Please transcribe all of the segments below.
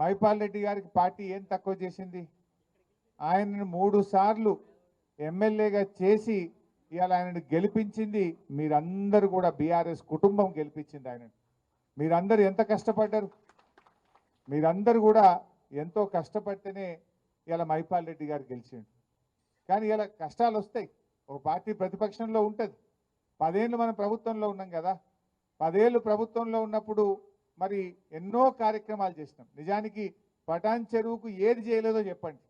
మైపాల్ రెడ్డి గారికి పార్టీ ఏం తక్కువ చేసింది? ఆయనను మూడు సార్లు ఎమ్మెల్యేగా చేసి ఇవాళ ఆయనను గెలిపించింది. మీరందరూ కూడా బీఆర్ఎస్ కుటుంబం గెలిపించింది ఆయనను. మీరందరూ ఎంత కష్టపడ్డారు? మీరందరూ కూడా ఎంతో కష్టపడితేనే ఇలా మైపాల్ రెడ్డి గారు గెలిచిండు. కానీ ఇలా కష్టాలు వస్తాయి ఒక పార్టీ ప్రతిపక్షంలో ఉంటుంది. పదేళ్ళు మనం ప్రభుత్వంలో ఉన్నాం కదా. పదేళ్ళు ప్రభుత్వంలో ఉన్నప్పుడు మరి ఎన్నో కార్యక్రమాలు చేసినాం. నిజానికి పటాన్ చెరువుకు ఏది చేయలేదో చెప్పండి.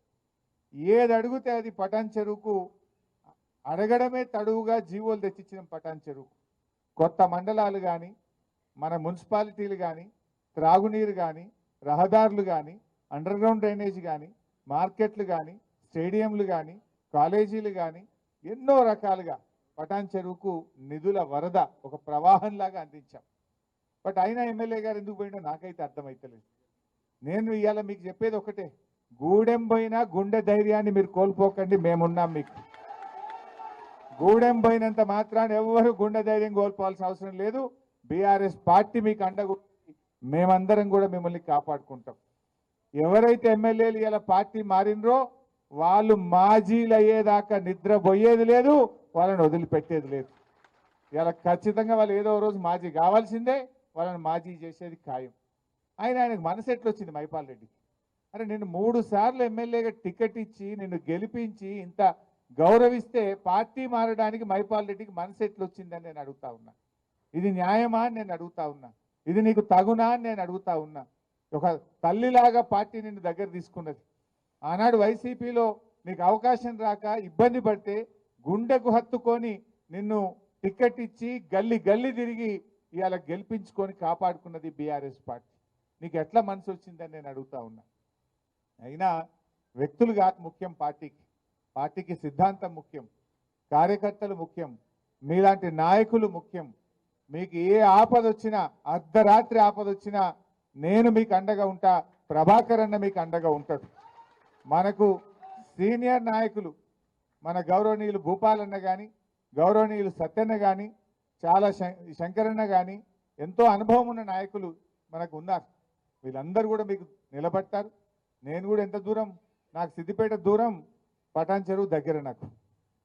ఏది అడిగితే అది పటాన్ చెరువుకు అడగడమే తడువుగా జీవోలు తెచ్చిచ్చిన పటాన్ చెరువుకు కొత్త మండలాలు కానీ మన మున్సిపాలిటీలు కానీ త్రాగునీరు కానీ రహదారులు కానీ అండర్ గ్రౌండ్ డ్రైనేజ్ కానీ మార్కెట్లు కానీ స్టేడియంలు కానీ కాలేజీలు కానీ ఎన్నో రకాలుగా పటాన్ చెరువుకు నిధుల వరద ఒక ప్రవాహంలాగా అందించాం. బట్ అయినా ఎమ్మెల్యే గారు ఎందుకు పోయిండో నాకైతే అర్థమైతలేదు. నేను ఇవాళ మీకు చెప్పేది ఒకటే గూడెం పోయినా గుండె ధైర్యాన్ని మీరు కోల్పోకండి మేమున్నాం మీకు. గూడెం పోయినంత మాత్రాన్ని ఎవరు గుండె ధైర్యం కోల్పోవాల్సిన అవసరం లేదు. బీఆర్ఎస్ పార్టీ మీకు అండగా మేమందరం కూడా మిమ్మల్ని కాపాడుకుంటాం. ఎవరైతే ఎమ్మెల్యేలు ఇలా పార్టీ మారినరో వాళ్ళు మాజీలు అయ్యేదాకా నిద్రపోయేది లేదు వాళ్ళని వదిలిపెట్టేది లేదు. ఇలా ఖచ్చితంగా వాళ్ళు ఏదో రోజు మాజీ కావాల్సిందే. వాళ్ళని మాజీ చేసేది ఖాయం. ఆయన ఆయనకు మనసు ఎట్లొచ్చింది మైపాల్ రెడ్డికి? అరే నేను మూడు సార్లు ఎమ్మెల్యేగా టికెట్ ఇచ్చి నిన్ను గెలిపించి ఇంత గౌరవిస్తే పార్టీ మారడానికి మైపాల్ రెడ్డికి మనసు ఎట్లొచ్చిందని నేను అడుగుతా ఉన్నా. ఇది న్యాయమా అని నేను అడుగుతా ఉన్నా. ఇది నీకు తగునా అని నేను అడుగుతా ఉన్నా. ఒక తల్లిలాగా పార్టీ నిన్ను దగ్గర తీసుకున్నది. ఆనాడు వైసీపీలో నీకు అవకాశం రాక ఇబ్బంది పడితే గుండెకు హత్తుకొని నిన్ను టికెట్ ఇచ్చి గల్లి గల్లి తిరిగి ఇవాళ గెలిపించుకొని కాపాడుకున్నది బీఆర్ఎస్ పార్టీ. నీకు ఎట్లా మనసు వచ్చిందని నేను అడుగుతా ఉన్నా. అయినా వ్యక్తులు కాదు ముఖ్యం పార్టీకి. పార్టీకి సిద్ధాంతం ముఖ్యం. కార్యకర్తలు ముఖ్యం. మీలాంటి నాయకులు ముఖ్యం. మీకు ఏ ఆపద వచ్చినా అర్ధరాత్రి ఆపద వచ్చినా నేను మీకు అండగా ఉంటా ప్రభాకర్ అన్న మీకు అండగా ఉంటాడు. మనకు సీనియర్ నాయకులు మన గౌరవనీయులు భూపాలన్న కానీ గౌరవనీయులు సత్యన్న కానీ చాలా శం- శంకరన్న కానీ ఎంతో అనుభవం ఉన్న నాయకులు మనకు ఉన్నారు వీళ్ళందరూ కూడా మీకు నిలబడతారు. నేను కూడా ఎంత దూరం నాకు సిద్దిపేట దూరం పటాన్ చెరువు దగ్గర నాకు.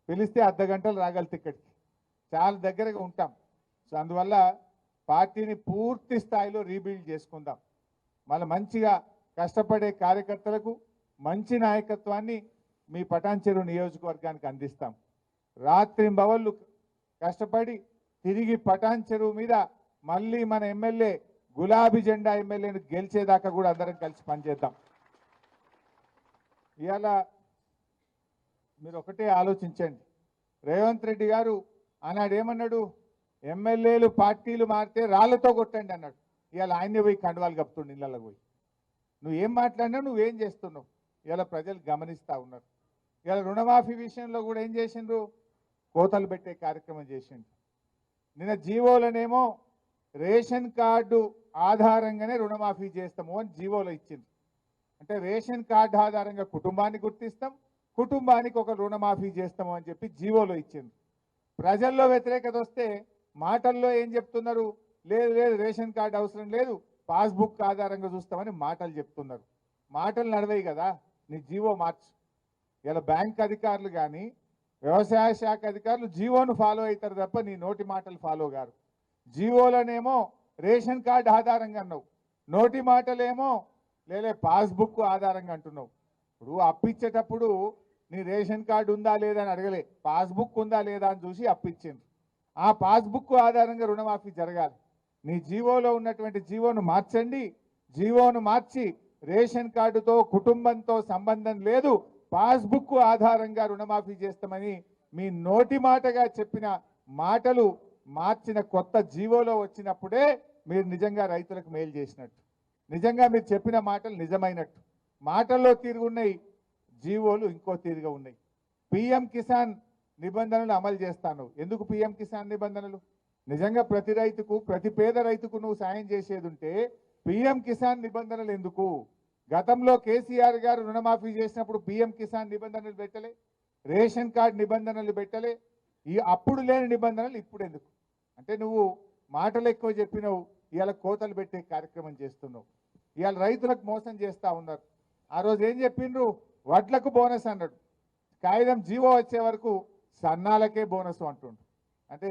పిలిస్తే అర్ధ గంటలు రాగలితే ఇక్కడికి చాలా దగ్గరగా ఉంటాం. సో అందువల్ల పార్టీని పూర్తి స్థాయిలో రీబిల్డ్ చేసుకుందాం. మళ్ళీ మంచిగా కష్టపడే కార్యకర్తలకు మంచి నాయకత్వాన్ని మీ పటాన్ చెరువు నియోజకవర్గానికి అందిస్తాం. రాత్రింబవళ్ళు కష్టపడి తిరిగి పటాన్ చెరువు మీద మళ్ళీ మన ఎమ్మెల్యే గులాబీ జెండా ఎమ్మెల్యేని గెలిచేదాకా కూడా అందరం కలిసి పనిచేద్దాం. ఇవాళ మీరు ఒకటే ఆలోచించండి. రేవంత్ రెడ్డి గారు ఆనాడు ఏమన్నాడు? ఎమ్మెల్యేలు పార్టీలు మారితే రాళ్ళతో కొట్టండి అన్నాడు. ఇవాళ ఆయనే పోయి కండువాలు కప్పుతుండు ఇళ్ళకి పోయి. నువ్వు ఏం మాట్లాడినా నువ్వేం చేస్తున్నావు? ఇవాళ ప్రజలు గమనిస్తూ ఉన్నారు. ఇవాళ రుణమాఫీ విషయంలో కూడా ఏం చేసిండ్రు? కోతలు పెట్టే కార్యక్రమం చేసిండ్రు. నిన్న జీవోలనేమో రేషన్ కార్డు ఆధారంగానే రుణమాఫీ చేస్తాము అని జీవోలు ఇచ్చింది. అంటే రేషన్ కార్డు ఆధారంగా కుటుంబాన్ని గుర్తిస్తాం కుటుంబానికి ఒక రుణమాఫీ చేస్తాము అని చెప్పి జీవోలో ఇచ్చింది. ప్రజల్లో వ్యతిరేకత వస్తే మాటల్లో ఏం చెప్తున్నారు? లేదు లేదు రేషన్ కార్డు అవసరం లేదు పాస్బుక్ ఆధారంగా చూస్తామని మాటలు చెప్తున్నారు. మాటలు నడవయి కదా నీ జీవో మార్చు. ఇలా బ్యాంక్ అధికారులు కానీ వ్యవసాయ శాఖ అధికారులు జీవోను ఫాలో అవుతారు తప్ప నీ నోటి మాటలు ఫాలో గారు జీవోలనేమో రేషన్ కార్డు ఆధారంగా అన్నావు. నోటి మాటలేమో లేలే పాస్బుక్ ఆధారంగా అంటున్నావు. ఇప్పుడు అప్పిచ్చేటప్పుడు నీ రేషన్ కార్డు ఉందా లేదా అని అడగలే. పాస్బుక్ ఉందా లేదా అని చూసి అప్పిచ్చింది ఆ పాస్బుక్ ఆధారంగా రుణమాఫీ జరగాలి. నీ జీవోలో ఉన్నటువంటి జీవోను మార్చండి. జీవోను మార్చి రేషన్ కార్డుతో కుటుంబంతో సంబంధం లేదు. పాస్బుక్ ఆధారంగా రుణమాఫీ చేస్తామని మీ నోటి మాటగా చెప్పిన మాటలు మార్చిన కొత్త జీవోలో వచ్చినప్పుడే మీరు నిజంగా రైతులకు మేలు చేసినట్టు. నిజంగా మీరు చెప్పిన మాటలు నిజమైనట్టు. మాటల్లో తిరుగున్నాయి జీవోలు ఇంకో తీరుగా ఉన్నాయి. పిఎం కిసాన్ నిబంధనలు అమలు చేస్తాను ఎందుకు పిఎం కిసాన్ నిబంధనలు? నిజంగా ప్రతి రైతుకు ప్రతి పేద రైతుకు నువ్వు సాయం చేసేది ఉంటే పిఎం కిసాన్ నిబంధనలు ఎందుకు? గతంలో కేసీఆర్ గారు రుణమాఫీ చేసినప్పుడు పిఎం కిసాన్ నిబంధనలు పెట్టలే రేషన్ కార్డు నిబంధనలు పెట్టలే. ఈ అప్పుడు లేని నిబంధనలు ఇప్పుడు ఎందుకు? అంటే నువ్వు మాటలు ఎక్కువ చెప్పినవు ఇవాళ కోతలు పెట్టే కార్యక్రమం చేస్తున్నావు. ఇవాళ రైతులకు మోసం చేస్తూ ఉన్నారు. ఆ రోజు ఏం చెప్పిండ్రు? వడ్లకు బోనస్ అన్నాడు. కాగితం జీవో వచ్చే వరకు సన్నాలకే బోనస్ అంటుండు. అంటే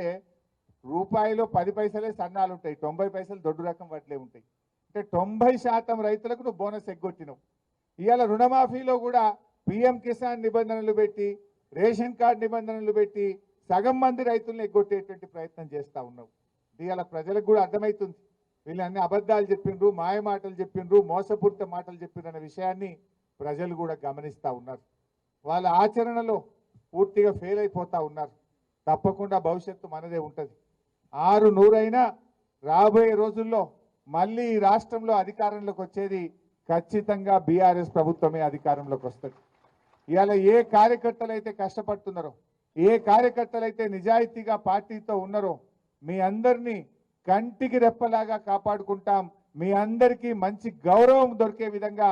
రూపాయిలో పది పైసలే సన్నాలు ఉంటాయి తొంభై పైసలు దొడ్డు రకం వడ్లే ఉంటాయి. అంటే తొంభై శాతం రైతులకు నువ్వు బోనస్ ఎగ్గొట్టినావు. ఇవాళ రుణమాఫీలో కూడా పిఎం కిసాన్ నిబంధనలు పెట్టి రేషన్ కార్డు నిబంధనలు పెట్టి సగం మంది రైతులను ఎగ్గొట్టేటువంటి ప్రయత్నం చేస్తూ ఉన్నావు. ఇవాళ ప్రజలకు కూడా అర్థమవుతుంది వీళ్ళు అన్ని అబద్ధాలు చెప్పిండ్రు మాయ మాటలు చెప్పిండ్రు మోసపూరిత మాటలు చెప్పిండ్రు అనే విషయాన్ని ప్రజలు కూడా గమనిస్తూ ఉన్నారు. వాళ్ళ ఆచరణలో పూర్తిగా ఫెయిల్ అయిపోతూ ఉన్నారు. తప్పకుండా భవిష్యత్తు మనదే ఉంటుంది. ఆరు నూరైనా రాబోయే రోజుల్లో మళ్ళీ ఈ రాష్ట్రంలో అధికారంలోకి వచ్చేది ఖచ్చితంగా బీఆర్ఎస్ ప్రభుత్వమే అధికారంలోకి వస్తుంది. ఇవాళ ఏ కార్యకర్తలు అయితే కష్టపడుతున్నారో ఏ కార్యకర్తలు అయితే నిజాయితీగా పార్టీతో ఉన్నారో మీ అందరినీ కంటికి రెప్పలాగా కాపాడుకుంటాం. మీ అందరికీ మంచి గౌరవం దొరికే విధంగా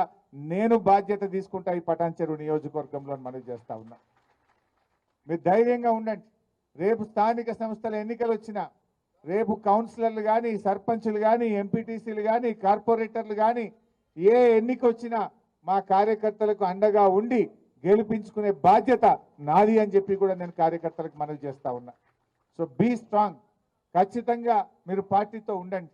నేను బాధ్యత తీసుకుంటా ఈ పటాన్చెరు నియోజకవర్గంలో మనవి చేస్తా ఉన్నా. మీరు ధైర్యంగా ఉండండి. రేపు స్థానిక సంస్థల ఎన్నికలు వచ్చినా రేపు కౌన్సిలర్లు కానీ సర్పంచ్లు కానీ ఎంపీటీసీలు కానీ కార్పొరేటర్లు కానీ ఏ ఎన్నిక వచ్చినా మా కార్యకర్తలకు అండగా ఉండి గెలిపించుకునే బాధ్యత నాది అని చెప్పి కూడా నేను కార్యకర్తలకు మనవి చేస్తా ఉన్నా. So be strong. ఖచ్చితంగా మీరు పార్టీతో ఉండండి.